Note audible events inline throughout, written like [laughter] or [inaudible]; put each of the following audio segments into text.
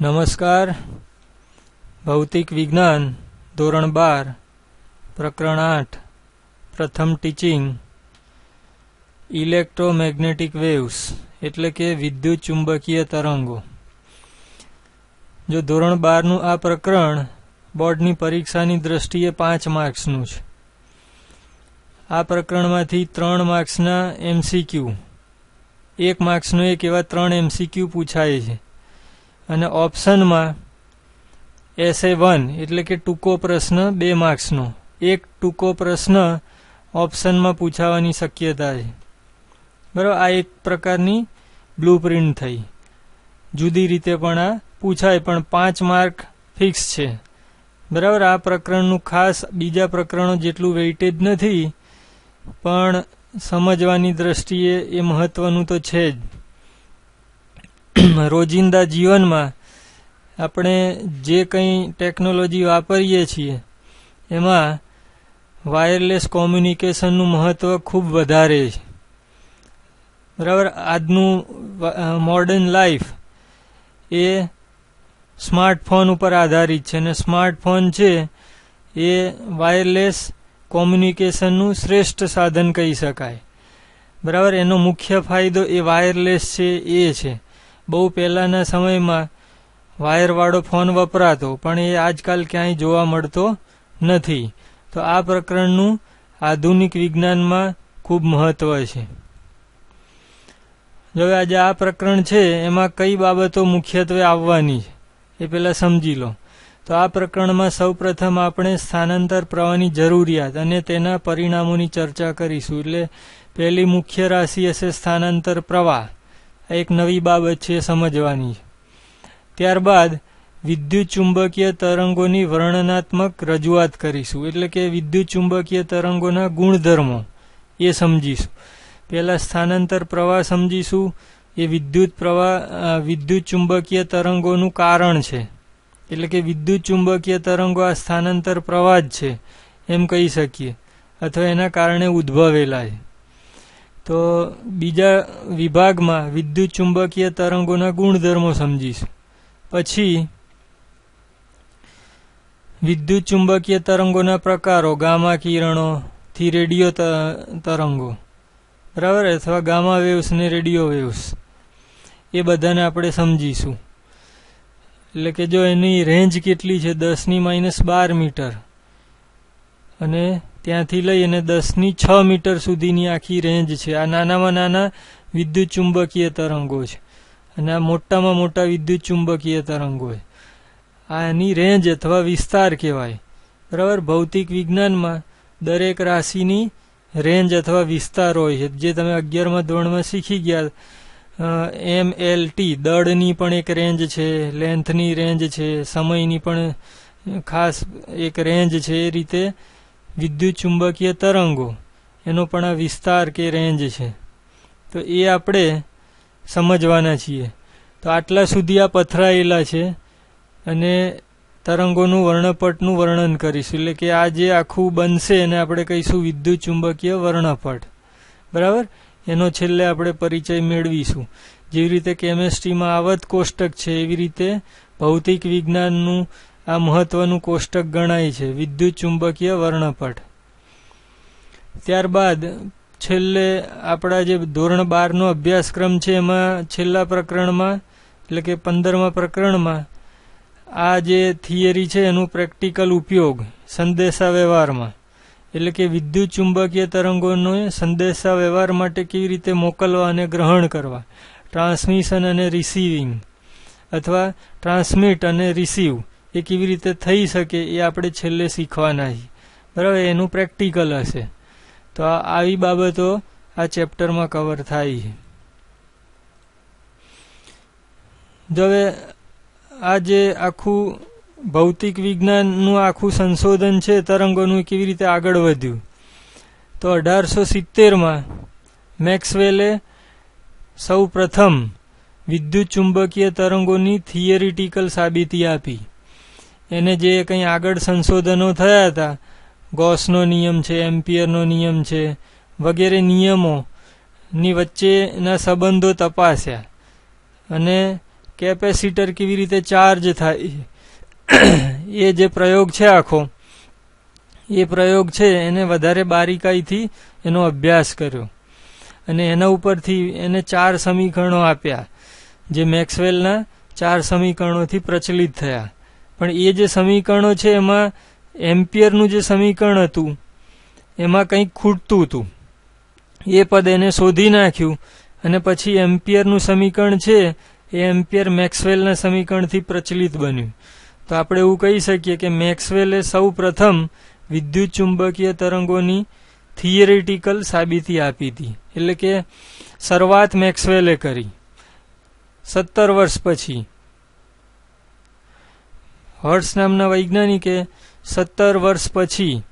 નમસ્કાર. ભૌતિક વિજ્ઞાન, ધોરણ બાર, પ્રકરણ આઠ, પ્રથમ ટીચિંગ ઇલેક્ટ્રોમેગ્નેટિક વેવ્સ, એટલે કે વિદ્યુત ચુંબકીય તરંગો. જો ધોરણ બારનું આ પ્રકરણ બોર્ડની પરીક્ષાની દ્રષ્ટિએ પાંચ માર્ક્સનું છે. આ પ્રકરણમાંથી ત્રણ માર્ક્સના એમસીક્યુ. એક માર્ક્સનો એક એવા ત્રણ એમસીક્યુ પૂછાય છે. અને ઓપ્શનમાં એસે વન એટલે કે ટૂંકો પ્રશ્ન બે માર્ક્સનો એક ટૂંકો પ્રશ્ન ઓપ્શનમાં પૂછાવાની શક્યતા છે. બરાબર, આ એક પ્રકારની બ્લુ પ્રિન્ટ થઈ. જુદી રીતે પણ આ પૂછાય, પણ પાંચ માર્ક ફિક્સ છે. બરાબર, આ પ્રકરણનું ખાસ બીજા પ્રકરણો જેટલું વેઇટેજ નથી, પણ સમજવાની દ્રષ્ટિએ એ મહત્વનું તો છે જ. [clears throat] રોજિંદા જીવનમાં આપણે જે કંઈ ટેકનોલોજી વાપરીએ છીએ, એમાં વાયરલેસ કોમ્યુનિકેશનનું મહત્ત્વ ખૂબ વધારે છે. બરાબર? આજનું મોડર્ન લાઈફ એ સ્માર્ટફોન ઉપર આધારિત છે અને સ્માર્ટફોન છે એ વાયરલેસ કોમ્યુનિકેશનનું શ્રેષ્ઠ સાધન કહી શકાય. બરાબર? એનો મુખ્ય ફાયદો એ વાયરલેસ છે, એ છે. બહુ પહેલાંના સમયમાં વાયરવાળો ફોન વપરાતો, પણ એ આજકાલ ક્યાંય જોવા મળતો નથી. તો આ પ્રકરણનું આધુનિક વિજ્ઞાનમાં ખૂબ મહત્વ છે. જો આજે આ પ્રકરણ છે, એમાં કઈ બાબતો મુખ્યત્વે આવવાની છે, એ પહેલાં સમજી લો. તો આ પ્રકરણમાં સૌપ્રથમ આપણે સ્થાનાંતર પ્રવાહની જરૂરિયાત અને તેના પરિણામોની ચર્ચા કરીશું. એટલે પહેલી મુખ્ય રાશિ હશે સ્થાનાંતર પ્રવાહ. એક નવી બાબત છે સમજવાની. ત્યારબાદ વિદ્યુત ચુંબકીય તરંગોની વર્ણનાત્મક રજૂઆત કરીશું. એટલે કે વિદ્યુત ચુંબકીય તરંગોના ગુણધર્મો. એ સમજીશું. પહેલાં સ્થાનાંતર પ્રવાહ સમજીશું. એ વિદ્યુત પ્રવાહ વિદ્યુત ચુંબકીય તરંગોનું કારણ છે. એટલે કે વિદ્યુત ચુંબકીય તરંગો આ સ્થાનાંતર પ્રવાહ જ છે. એમ કહી શકીએ. અથવા એના કારણે ઉદ્ભવેલા છે. તો બીજા વિભાગમાં વિદ્યુત ચુંબકીય તરંગોના ગુણધર્મો સમજીશું. પછી વિદ્યુત ચુંબકીય તરંગોના પ્રકારો, ગામા કિરણોથી રેડિયો તરંગો. બરાબર? અથવા ગામા વેવ્સ ને રેડિયો વેવ્સ. એ બધાને આપણે સમજીશું. એટલે કે જો એની રેન્જ કેટલી છે? દસની માઇનસ બાર મીટર. અને ત્યાંથી લઈ અને દસની છ મીટર સુધીની આખી રેન્જ છે. આ નાનામાં નાના વિદ્યુત ચુંબકીય તરંગો છે અને આ મોટામાં મોટા વિદ્યુત ચુંબકીય તરંગો છે. આની રેન્જ અથવા વિસ્તાર કહેવાય. બરાબર? ભૌતિક વિજ્ઞાનમાં દરેક રાશિની રેન્જ અથવા વિસ્તાર હોય છે. જે તમે અગિયારમાં ધોરણમાં શીખી ગયા એમ એલ ટી દળની પણ એક રેન્જ છે લેન્થની રેન્જ છે, સમયની પણ ખાસ એક રેન્જ છે એ રીતે વિદ્યુત ચુંબકીય તરંગો, એનો પણ આ વિસ્તાર કે રેન્જ છે. તો એ આપણે સમજવાના છીએ. તો આટલા સુધી આ પથરાયેલા છે અને તરંગોનું વર્ણપટનું વર્ણન કરીશું. એટલે કે આ જે આખું બનશે એને આપણે કહીશું વિદ્યુત ચુંબકીય વર્ણપટ. બરાબર? એનો છેલ્લે આપણે પરિચય મેળવીશું. જેવી રીતે કેમેસ્ટ્રીમાં આવત કોષ્ટક છે, એવી રીતે ભૌતિક વિજ્ઞાનનું આ મહત્વનું કોષ્ટક ગણાય છે, વિદ્યુત ચુંબકીય વર્ણપટ. ત્યારબાદ, છેલ્લે આપણા જે ધોરણ બારનો અભ્યાસક્રમ છે, એમાં છેલ્લા પ્રકરણમાં, એટલે કે પંદરમા પ્રકરણમાં, આ જે થિયરી છે, એનું પ્રેક્ટિકલ ઉપયોગ સંદેશા વ્યવહારમાં એટલે કે વિદ્યુત ચુંબકીય તરંગોનો સંદેશા વ્યવહાર માટે કેવી રીતે મોકલવા અને ગ્રહણ કરવા, ટ્રાન્સમિશન અને રિસીવિંગ, અથવા ટ્રાન્સમિટ અને રિસીવ એ કેવી રીતે થઈ શકે એ આપણે છેલ્લે શીખવાના છીએ. બરાબર? એનું પ્રેક્ટિકલ હશે. તો આવી બાબતો આ ચેપ્ટરમાં કવર થાય છે. જો હવે આ જે આખું ભૌતિક વિજ્ઞાનનું આખું સંશોધન છે, તરંગોનું કેવી રીતે આગળ વધ્યું? તો અઢારસો સિત્તેરમાં મેક્સવેલે સૌ પ્રથમ વિદ્યુત ચુંબકીય તરંગોની થિયરિટિકલ સાબિતી આપી. એને જે કંઈ આગળ સંશોધનો થયા હતા, ગોસનો નિયમ છે, એમ્પિયરનો નિયમ છે, વગેરે નિયમોની વચ્ચેના સંબંધો તપાસ્યા. અને કેપેસિટર કેવી રીતે ચાર્જ થાય, એ જે પ્રયોગ છે આખો, એ પ્રયોગ છે એને વધારે બારીકાઈથી એનો અભ્યાસ કર્યો. અને એના ઉપરથી એને ચાર સમીકરણો આપ્યા, જે મેક્સવેલના ચાર સમીકરણોથી પ્રચલિત થયા. પણ એ જે સમીકરણો છે એમાં એમ્પિયરનું જે સમીકરણ હતું, એમાં કંઈક ખૂટતું હતું. એ પદ એને શોધી નાખ્યું અને પછી એમ્પિયરનું સમીકરણ છે, એ એમ્પિયર મેક્સવેલના સમીકરણથી પ્રચલિત બન્યું. તો આપણે એવું કહી શકીએ કે મેક્સવેલે સૌ પ્રથમ વિદ્યુત ચુંબકીય તરંગોની થિયરેટિકલ સાબિતી આપી હતી. એટલે કે શરૂઆત મેક્સવેલે કરી. સત્તર વર્ષ પછી. હર્ષ નામના વૈજ્ઞાનિકે સત્તર વર્ષ પછી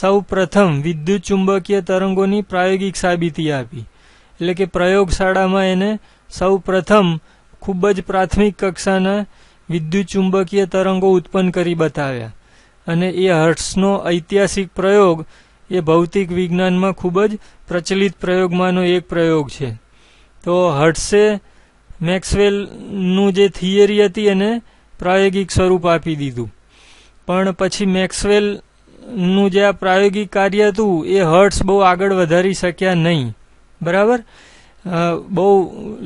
સૌ પ્રથમ વિદ્યુત ચુંબકીય તરંગોની પ્રાયોગિક સાબિતી આપી. એટલે કે પ્રયોગશાળામાં એને સૌ પ્રથમ ખૂબ જ પ્રાથમિક કક્ષાના વિદ્યુત ચુંબકીય તરંગો ઉત્પન્ન કરી બતાવ્યા. અને એ હર્ટ્સનો ઐતિહાસિક પ્રયોગ એ ભૌતિક વિજ્ઞાનમાં ખૂબ જ પ્રચલિત પ્રયોગમાંનો એક પ્રયોગ છે. તો હર્ટ્સે મેક્સવેલનું જે થિયરી હતી એને પ્રાયોગિક સ્વરૂપ આપી દીધું. પણ પછી મેક્સવેલનું જે આ પ્રાયોગિક કાર્ય હતું, એ હર્ટ્સ બહુ આગળ વધારી શક્યા નહીં. બરાબર? બહુ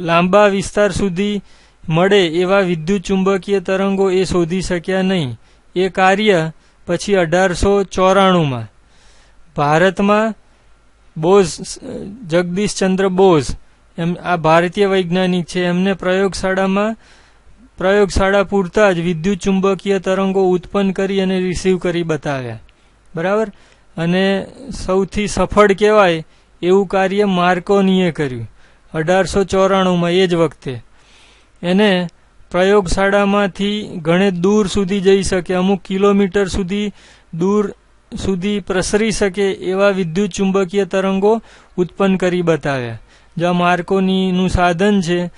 લાંબા વિસ્તાર સુધી મળે એવા વિદ્યુત ચુંબકીય તરંગો એ શોધી શક્યા નહીં. એ કાર્ય પછી અઢારસો ચોરાણુંમાં ભારતમાં બોઝ જગદીશચંદ્ર બોઝ, એમ, આ ભારતીય વૈજ્ઞાનિક છે, એમને પ્રયોગશાળામાં પ્રયોગશાળા પૂરતા જ વિદ્યુત ચુંબકીય તરંગો ઉત્પન્ન કરી અને રિસીવ કરી બતાવ્યા. બરાબર? અને સૌથી સફળ કહેવાય એવું કાર્ય માર્કોનીએ કર્યું. અઢારસો ચોરાણુંમાં એ જ વખતે. એને પ્રયોગશાળામાંથી ઘણે દૂર સુધી જઈ શકે, અમુક કિલોમીટર સુધી દૂર સુધી પ્રસરી શકે એવા વિદ્યુત ચુંબકીય તરંગો ઉત્પન્ન કરી બતાવ્યા. જ્યાં માર્કોનીનું સાધન છે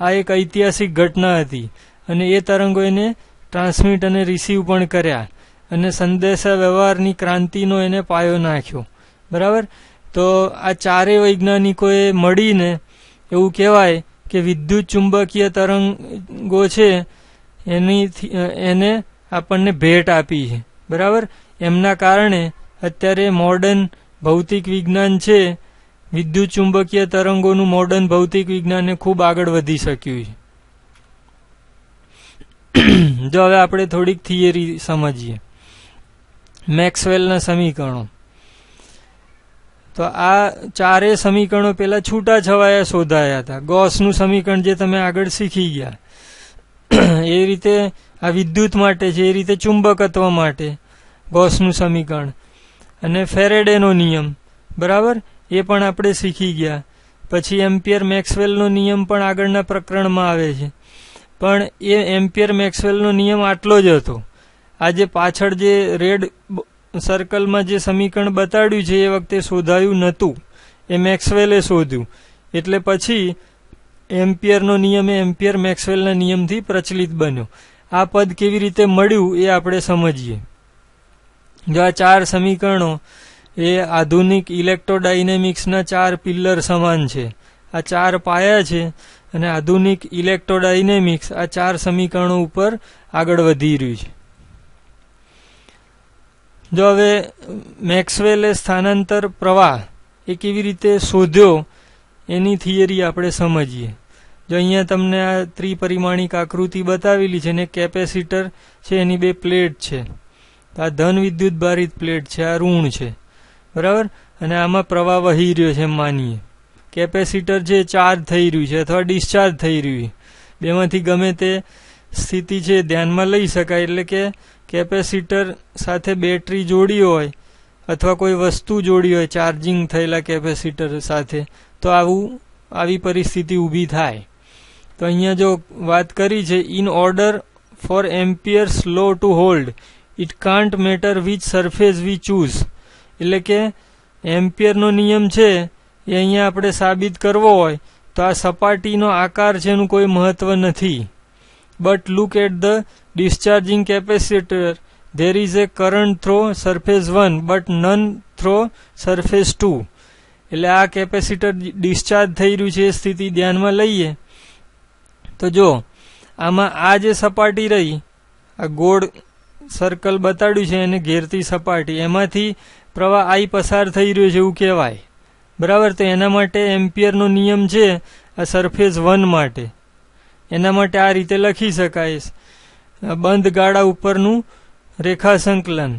આ એક ઐતિહાસિક ઘટના હતી અને એ તરંગો એને ટ્રાન્સમિટ અને રિસીવ પણ કર્યા અને સંદેશા વ્યવહારની ક્રાંતિનો એને પાયો નાખ્યો. બરાબર? તો આ ચારેય વૈજ્ઞાનિકોએ મળીને એવું કહેવાય કે વિદ્યુત ચુંબકીય તરંગો છે એની એને આપણને ભેટ આપી છે. બરાબર? એમના કારણે અત્યારે મોડર્ન ભૌતિક વિજ્ઞાન છે વિદ્યુત ચુંબકીય તરંગોનું મોડર્ન ભૌતિક વિજ્ઞાન ખૂબ આગળ વધી શક્યું છે. જો હવે આપણે થોડીક થિયરી સમજીએ. મેક્સવેલના સમીકરણો. તો આ ચારે સમીકરણો પેલા છૂટા છવાયા શોધાયા હતા. ગોસનું સમીકરણ જે તમે આગળ શીખી ગયા. એ રીતે આ વિદ્યુત માટે છે, એ રીતે ચુંબકત્વ માટે ગોસનું સમીકરણ. અને ફેરેડેનો નિયમ. બરાબર? એ પણ આપણે શીખી ગયા. પછી એમ્પિયર મેક્સવેલનો નિયમ પણ આગળના પ્રકરણમાં આવે છે. પણ એ એમ્પિયર મેક્સવેલનો નિયમ આટલો જ હતો. આજે પાછળ જે રેડ સર્કલમાં જે સમીકરણ બતાડ્યું છે એ વખતે શોધાયું નહોતું. એ મેક્સવેલે શોધ્યું. એટલે પછી એમ્પિયરનો નિયમ એ એમ્પિયર મેક્સવેલના નિયમથી પ્રચલિત બન્યો. આ પદ કેવી રીતે મળ્યું એ આપણે સમજીએ. જો આ ચાર સમીકરણો એ આધુનિક ઇલેક્ટ્રોડાયનેમિક્સના ચાર પિલ્લર સમાન છે. આ ચાર પાયા છે અને આધુનિક ઇલેક્ટ્રોડાયનેમિક્સ આ ચાર સમીકરણો ઉપર આગળ વધી રહ્યું છે. જો હવે મેક્સવેલે સ્થાનાંતર પ્રવાહ એ કેવી રીતે શોધ્યો એની થિયરી આપણે સમજીએ. જો અહીંયા તમને આ ત્રિપરિમાણિક આકૃતિ બતાવેલી છે ને કેપેસિટર છે એની બે પ્લેટ છે. આ ધન વિદ્યુત ભારિત પ્લેટ છે, આ ઋણ છે. બરાબર? અને આમાં પ્રવાહ વહી રહ્યો છે માનીએ. કેપેસિટર જે ચાર્જ થઈ રહ્યું છે અથવા ડિસ્ચાર્જ થઈ રહ્યું બેમાંથી ગમે તે સ્થિતિ છે ધ્યાનમાં લઈ શકાય. એટલે કે કેપેસિટર સાથે બેટરી જોડી હોય અથવા કોઈ વસ્તુ જોડી હોય ચાર્જિંગ થયેલા કેપેસિટર સાથે, તો આવું, આવી પરિસ્થિતિ ઊભી થાય. તો અહીંયા જો વાત કરી છે in order for amperes law to hold it can't matter which surface we choose એટલે કે એમ્પિયરનો નિયમ છે, એ અહીંયા આપણે સાબિત કરવો હોય, તો આ સપાટીનો આકાર છે એનું કોઈ મહત્વ નથી. But look at the discharging capacitor there is a current through surface one but none through surface two એટલે આ કેપેસિટર ડિસ્ચાર્જ થઈ રહ્યું છે એ સ્થિતિ ધ્યાનમાં લઈએ. તો જો, આમાં આ જે સપાટી રહી, આ ગોળ સર્કલ બતાડ્યું છે, એને ઘેરતી સપાટી. એમાંથી પ્રવાહ આઈ પસાર થઈ રહ્યો છે એવું કહેવાય. બરાબર, તો એના માટે એમ્પિયરનો નિયમ છે આ સરફેસ વન માટે. એના માટે આ રીતે લખી શકાય બંધ ગાળા ઉપરનું રેખા સંકલન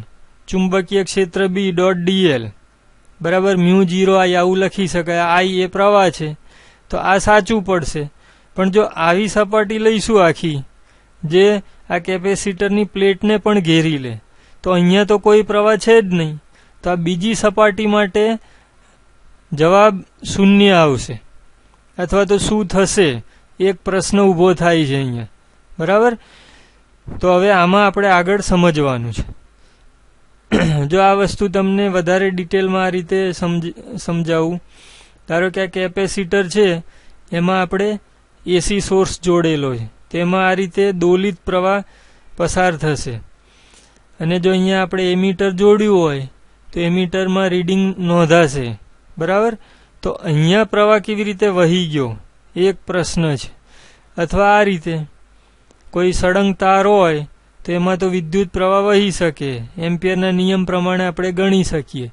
ચુંબકીય ક્ષેત્ર બી ડોટ ડીએલ બરાબર, મ્યુ જીરો આઈ આવું લખી શકાય. આઈ એ પ્રવાહ છે. તો આ સાચું પડશે. પણ જો આવી સપાટી લઈશું આખી, જે આ કેપેસિટરની પ્લેટને પણ ઘેરી લે, તો અહીંયા તો કોઈ પ્રવાહ છે જ નહીં. તો આ બીજી સપાટી માટે જવાબ શૂન્ય આવશે. અથવા તો શું થશે? એક પ્રશ્ન ઊભો થાય છે અહીંયા. બરાબર? તો હવે આમાં આપણે આગળ સમજવાનું છે. જો આ વસ્તુ તમને વધારે ડિટેલમાં આ રીતે સમજ, સમજાવું. ધારો કે આ કેપેસિટર છે, એમાં આપણે એસી સોર્સ જોડેલો છે. તેમાં આ રીતે દોલિત પ્રવાહ પસાર થશે. અને જો અહીંયા આપણે એમીટર જોડ્યું હોય તો એમીટરમાં રીડિંગ નોંધાશે. બરાબર? તો અહીંયા પ્રવાહ કેવી રીતે વહી ગયો? એક પ્રશ્ન છે. અથવા આ રીતે. કોઈ સળંગ તાર હોય, તો એમાં તો વિદ્યુત પ્રવાહ વહી શકે. એમ્પિયરના નિયમ પ્રમાણે આપણે ગણી શકીએ.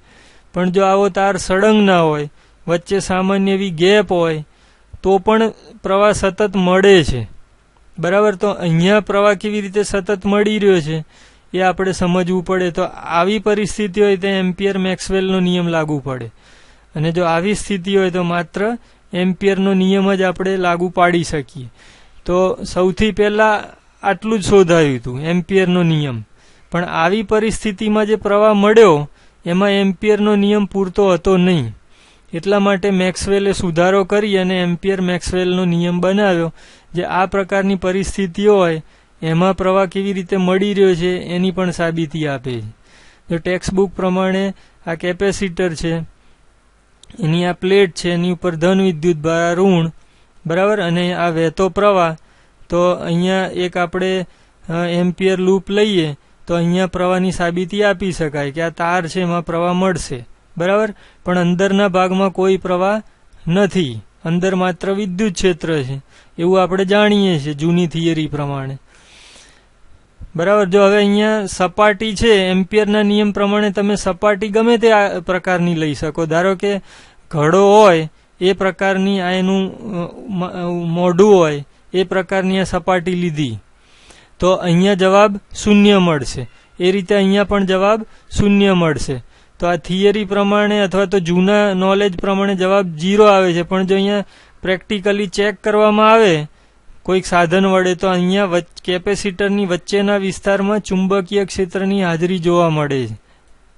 પણ જો આવો તાર સળંગ ના હોય, વચ્ચે સામાન્ય એવી ગેપ હોય, તો પણ પ્રવાહ સતત મળે છે. બરાબર? તો અહીંયા પ્રવાહ કેવી રીતે સતત મળી રહ્યો છે? એ આપણે સમજવું પડે. તો આવી પરિસ્થિતિ હોય તો એમ્પિયર મેક્સવેલનો નિયમ લાગુ પડે. અને જો આવી સ્થિતિ હોય તો માત્ર એમ્પિયરનો નિયમ જ આપણે લાગુ પાડી શકીએ. તો સૌથી પહેલાં આટલું જ શોધાયું હતું, એમ્પિયરનો નિયમ. પણ આવી પરિસ્થિતિમાં જે પ્રવાહ મળ્યો, એમાં એમ્પિયરનો નિયમ પૂરતો હતો નહીં. એટલા માટે મેક્સવેલે સુધારો કરી અને એમ્પિયર મેક્સવેલનો નિયમ બનાવ્યો, જે આ પ્રકારની પરિસ્થિતિઓ હોય એમાં પ્રવાહ કેવી રીતે મળી રહ્યો છે એની પણ સાબિતી આપે છે. જો ટેક્સ્ટ બુક પ્રમાણે આ કેપેસિટર છે, એની આ પ્લેટ છે, એની ઉપર ધન વિદ્યુત ભાર ઋણ, બરાબર? અને આ વહેતો પ્રવાહ, તો અહીંયા એક આપણે એમ્પિયર લૂપ લઈએ, તો અહીંયા પ્રવાહની સાબિતી આપી શકાય કે આ તાર છે, એમાં પ્રવાહ મળશે, બરાબર? પણ અંદરના ભાગમાં કોઈ પ્રવાહ નથી. અંદર માત્ર વિદ્યુત ક્ષેત્ર છે. એવું આપણે જાણીએ છીએ જૂની થિયરી પ્રમાણે. બરાબર? જો હવે અહીંયા સપાટી છે, એમ્પિયરના નિયમ પ્રમાણે તમે સપાટી ગમે તે પ્રકારની લઈ શકો. ધારો કે ઘડો હોય, એ પ્રકારની આ એનું મોઢું હોય, એ પ્રકારની આ સપાટી લીધી, તો અહીંયા જવાબ શૂન્ય મળશે. એ રીતે અહીંયા પણ જવાબ શૂન્ય મળશે. તો આ થિયરી પ્રમાણે અથવા તો જૂના નોલેજ પ્રમાણે જવાબ જીરો આવે છે. પણ જો અહીંયા પ્રેક્ટિકલી ચેક કરવામાં આવે કોઈક સાધન વડે તો અહીંયા કેપેસિટરની વચ્ચેના વિસ્તારમાં ચુંબકીય ક્ષેત્રની હાજરી જોવા મળે છે.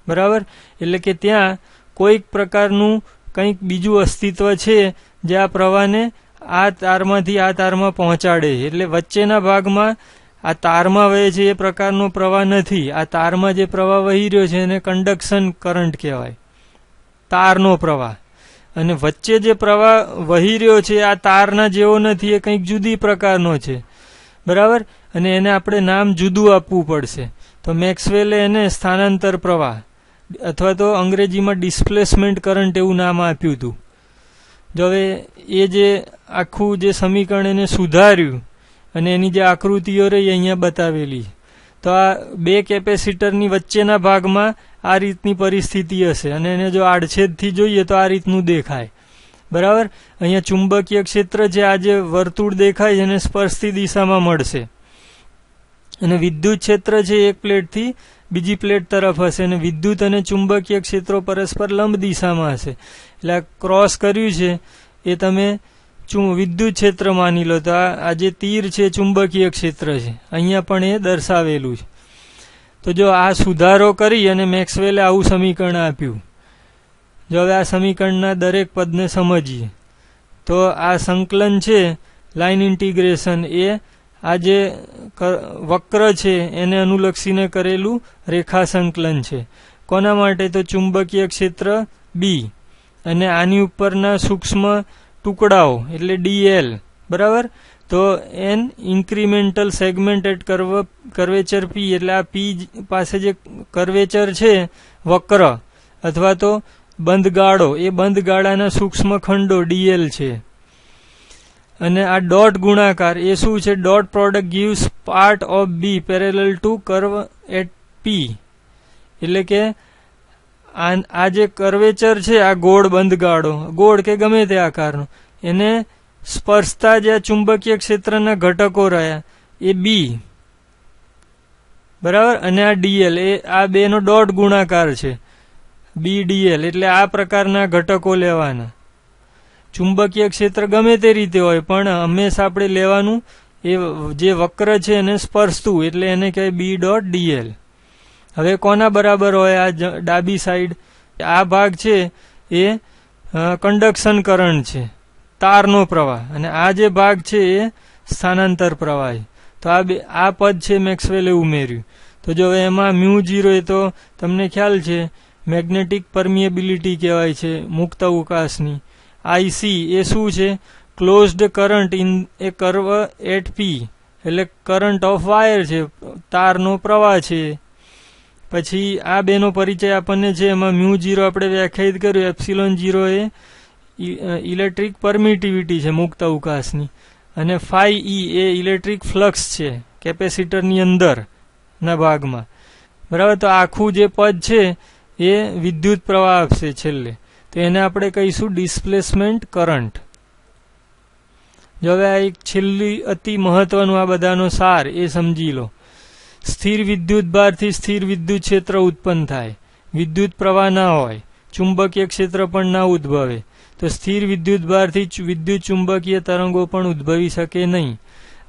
બરાબર? એટલે કે ત્યાં કોઈક પ્રકારનું કંઈક બીજું અસ્તિત્વ છે જે આ પ્રવાહને આ તારમાંથી આ તારમાં પહોંચાડે છે. એટલે વચ્ચેના ભાગમાં આ તારમાં વહે છે એ પ્રકારનો પ્રવાહ નથી. આ તારમાં જે પ્રવાહ વહી રહ્યો છે એને કંડક્શન કરંટ કહેવાય. તારનો પ્રવાહ. અને વચ્ચે જે પ્રવાહ વહી રહ્યો છે, આ તારના જેવો નથી, એ કંઈક જુદી પ્રકારનો છે. બરાબર? અને એને આપણે નામ જુદું આપવું પડશે. તો મેક્સવેલે એને સ્થાનાંતર પ્રવાહ, અથવા તો અંગ્રેજીમાં ડિસ્પ્લેસમેન્ટ કરંટ એવું નામ આપ્યું હતું. જો હવે એ જે આખું જે સમીકરણ એને સુધાર્યું, અને એની જે આકૃતિઓ રહી, અહીંયા બતાવેલી. તો આ બે કેપેસિટરની વચ્ચેના ભાગમાં આ રીતની પરિસ્થિતિ હશે અને એને જો આડછેદથી જોઈએ તો આ રીતનું દેખાય. બરાબર? અહીંયા ચુંબકીય ક્ષેત્ર જે વર્તુળ દેખાય એને સ્પર્શતી દિશામાં મળશે. અને વિદ્યુત ક્ષેત્ર છે એક પ્લેટથી બીજી પ્લેટ તરફ હશે અને વિદ્યુત અને ચુંબકીય ક્ષેત્રો પરસ્પર લંબ દિશામાં હશે. એટલે ક્રોસ કર્યું છે, એ તમે વિદ્યુત ક્ષેત્ર માની લો તો આ જે તીર છે, ચુંબકીય ક્ષેત્ર છે, અહીંયા પણ એ દર્શાવેલું છે. તો જો આ સુધારો કરી અને મેક્સવેલે આવું સમીકરણ આપ્યું. જો હવે આ સમીકરણના દરેક પદને સમજીએ, તો આ સંકલન છે લાઇન ઇન્ટિગ્રેશન એ આ જે વક્ર છે, એને અનુલક્ષીને કરેલું રેખા સંકલન છે. કોના માટે? તો ચુંબકીય ક્ષેત્ર બી અને આની ઉપરના સૂક્ષ્મ ટુકડાઓ, એટલે ડીએલ બરાબર? તો an incremental segment at curve, curvature P, એટલે આ પી પાસે જે કર્વેચર છે, વક્ર, અથવા તો બંધ ગાળો એ બંધ ગાળાના સૂક્ષ્મ ખંડો ડીએલ છે. અને આ ડોટ ગુણાકાર, એ શું છે? Dot product gives part of B parallel to curve at P. એટલે કે આ જે કર્વેચર છે, આ ગોળ બંધ ગાળો ગોળ કે ગમે તે આકારનો, એને સ્પર્શતા જે ચુંબકીય ક્ષેત્રના ઘટકો રહ્યા, એ બી બરાબર? અને આ ડીએલ એ આ બેનો ડોટ ગુણાકાર છે. બી ડીએલ એટલે આ પ્રકારના ઘટકો લેવાના. ચુંબકીય ક્ષેત્ર ગમે તે રીતે હોય, પણ હંમેશા આપણે લેવાનું, એ જે વક્ર છે એને સ્પર્શતું, એટલે એને કહેવાય બી ડોટ ડીએલ હવે કોના બરાબર હોય આ ડાબી સાઈડ આ ભાગ છે એ કન્ડક્શન કરંટ છે, તારનો પ્રવાહ. અને આ જે ભાગ છે એ સ્થાનાંતર પ્રવાહ. તો આ બે, આ પદ છે મેક્સવેલે ઉમેર્યું. તો જો એમાં મ્યુ જીરો એ તો તમને ખ્યાલ છે, મેગ્નેટિક પરમિએબિલિટી કહેવાય છે, મુક્ત અવકાશની. આઈસી એ શું છે? Closed current in, a curve at P, એટલે કરંટ ઓફ વાયર છે, તારનો પ્રવાહ છે. પછી આ બેનો પરિચય આપણને છે. એમાં મ્યુ જીરો આપણે વ્યાખ્યાયિત કર્યું. એપ્સિલોન જીરો એ ઇલેક્ટ્રિક પરમિટિવિટી છે મુક્ત અવકાશની. અને ફાઈ ઈ એ ઇલેક્ટ્રિક ફ્લક્સ છે કેપેસિટરની અંદર ના ભાગમાં. બરાબર? તો આખું જે પદ છે એ વિદ્યુત પ્રવાહ આપશે છેલ્લે. તો એને આપણે કહીશું ડિસ્પ્લેસમેન્ટ કરંટ. જો હવે આ એક છેલ્લી અતિ મહત્વનું આ બધાનો સાર એ સમજી લો. સ્થિર વિદ્યુત ભારથી સ્થિર વિદ્યુત ક્ષેત્ર ઉત્પન્ન થાય. વિદ્યુત પ્રવાહ ના હોય, ચુંબકીય ક્ષેત્ર પણ ના ઉદ્ભવે. તો સ્થિર વિદ્યુત ભારથી વિદ્યુત ચુંબકીય તરંગો પણ ઉદ્ભવી શકે નહીં.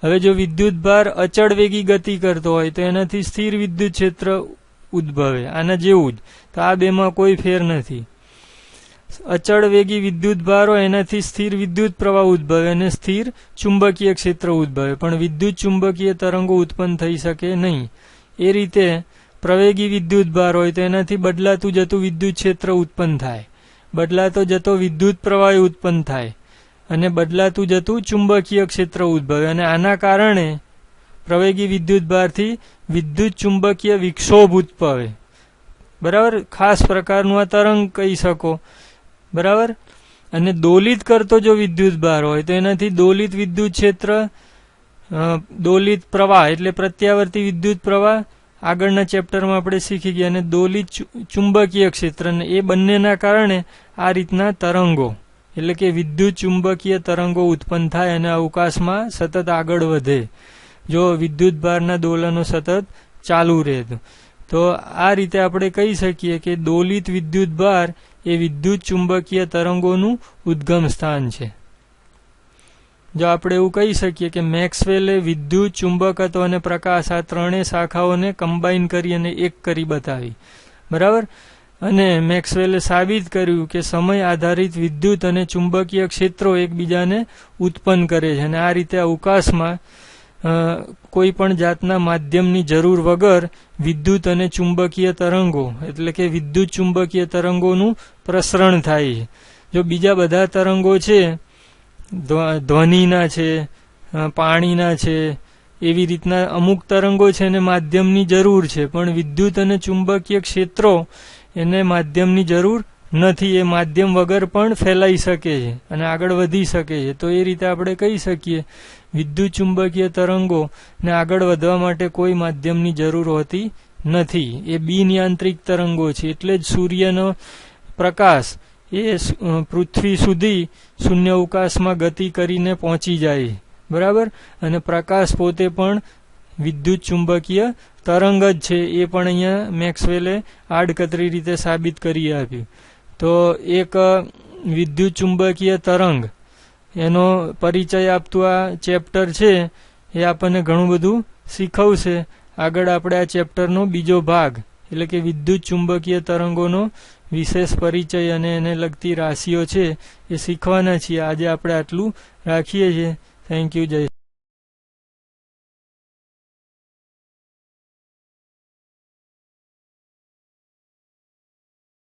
હવે જો વિદ્યુત ભાર અચળ વેગી ગતિ કરતો હોય, તો એનાથી સ્થિર વિદ્યુત ક્ષેત્ર ઉદ્ભવે. આના જેવું જ. તો આ બેમાં કોઈ ફેર નથી. અચળ વેગી વિદ્યુત ભાર હોય એનાથી સ્થિર વિદ્યુત પ્રવાહ ઉદ્ભવે અને સ્થિર ચુંબકીય ક્ષેત્ર ઉદ્ભવે. પણ વિદ્યુત ચુંબકીય તરંગો ઉત્પન્ન થઈ શકે નહીં. એ રીતે પ્રવેગી વિદ્યુત ભાર હોય તો એનાથી બદલાતું જતું વિદ્યુત ક્ષેત્ર ઉત્પન્ન થાય. બદલાતો જતો વિદ્યુત પ્રવાહ ઉત્પન્ન થાય. અને બદલાતું જતું ચુંબકીય ક્ષેત્ર ઉદ્ભવે. અને આના કારણે પ્રવેગી વિદ્યુત ભારથી વિદ્યુત ચુંબકીય વિક્ષોભ ઉદ્ભવે બરાબર? ખાસ પ્રકારનું આ તરંગ કહી શકો. બરાબર? અને દોલિત કરતો જો વિદ્યુત ભાર હોય, તો એનાથી દોલિત વિદ્યુત ક્ષેત્ર દોલિત પ્રવાહ એટલે પ્રત્યાવર્તી વિદ્યુત પ્રવાહ આગળના ચેપ્ટરમાં આપણે શીખી ગયા. અને દોલિત ચુંબકીય ક્ષેત્ર અને એ બંનેના કારણે આ રીતના તરંગો, એટલે કે વિદ્યુત ચુંબકીય તરંગો ઉત્પન્ન થાય અને અવકાશમાં સતત આગળ વધે. જો વિદ્યુત ભારના દોલનો સતત ચાલુ રહે તો. આ રીતે આપણે કહી શકીએ કે દોલિત વિદ્યુત ભાર એ વિદ્યુત ચુંબકીય તરંગોનું ઉદ્ગમ સ્થાન છે. જો આપણે એવું કહી શકીએ કે મેક્સવેલે વિદ્યુત ચુંબકત્વ અને પ્રકાશ આ ત્રણેય શાખાઓને કમ્બાઈન કરી અને એક કરી બતાવી. બરાબર? અને મેક્સવેલે સાબિત કર્યું કે સમય આધારિત વિદ્યુત અને ચુંબકીય ક્ષેત્રો એકબીજાને ઉત્પન્ન કરે છે અને આ રીતે અવકાશમાં કોઈ પણ જાતના માધ્યમની જરૂર વગર વિદ્યુત અને ચુંબકીય તરંગો, એટલે કે વિદ્યુત ચુંબકીય તરંગોનું પ્રસરણ થાય. છે જો બીજા બધા તરંગો છે ધ્વનિના છે પાણીના છે, એવી રીતના અમુક તરંગો છે એને માધ્યમની જરૂર છે, પણ વિદ્યુત અને ચુંબકીય ક્ષેત્રો એને માધ્યમની જરૂર નથી. એ માધ્યમ વગર પણ ફેલાઈ શકે છે અને આગળ વધી શકે છે. તો એ રીતે આપણે કહી શકીએ વિદ્યુત ચુંબકીય તરંગો ને આગળ વધવા માટે કોઈ માધ્યમની જરૂર હોતી નથી. એ બિનયાંત્રિક તરંગો છે. એટલે જ સૂર્યનો પ્રકાશ એ પૃથ્વી સુધી શૂન્ય અવકાશમાં ગતિ કરીને પહોંચી જાય. બરાબર? અને પ્રકાશ પોતે પણ વિદ્યુત ચુંબકીય તરંગ જ છે. એ પણ અહીંયા મેક્સવેલે આડકતરી રીતે સાબિત કરી આપ્યું. તો એક વિદ્યુત ચુંબકીય તરંગ એનો પરિચય આપતું આ ચેપ્ટર છે, એ આપણને ઘણું બધું શીખવશે. આગળ આપણે આ ચેપ્ટરનો બીજો ભાગ, એટલે કે વિદ્યુત ચુંબકીય તરંગોનો વિશેષ પરિચય અને એને લગતી રાશિઓ છે, એ શીખવાના છીએ. આજે આપણે આટલું રાખીએ છીએ. થેન્ક યુ જય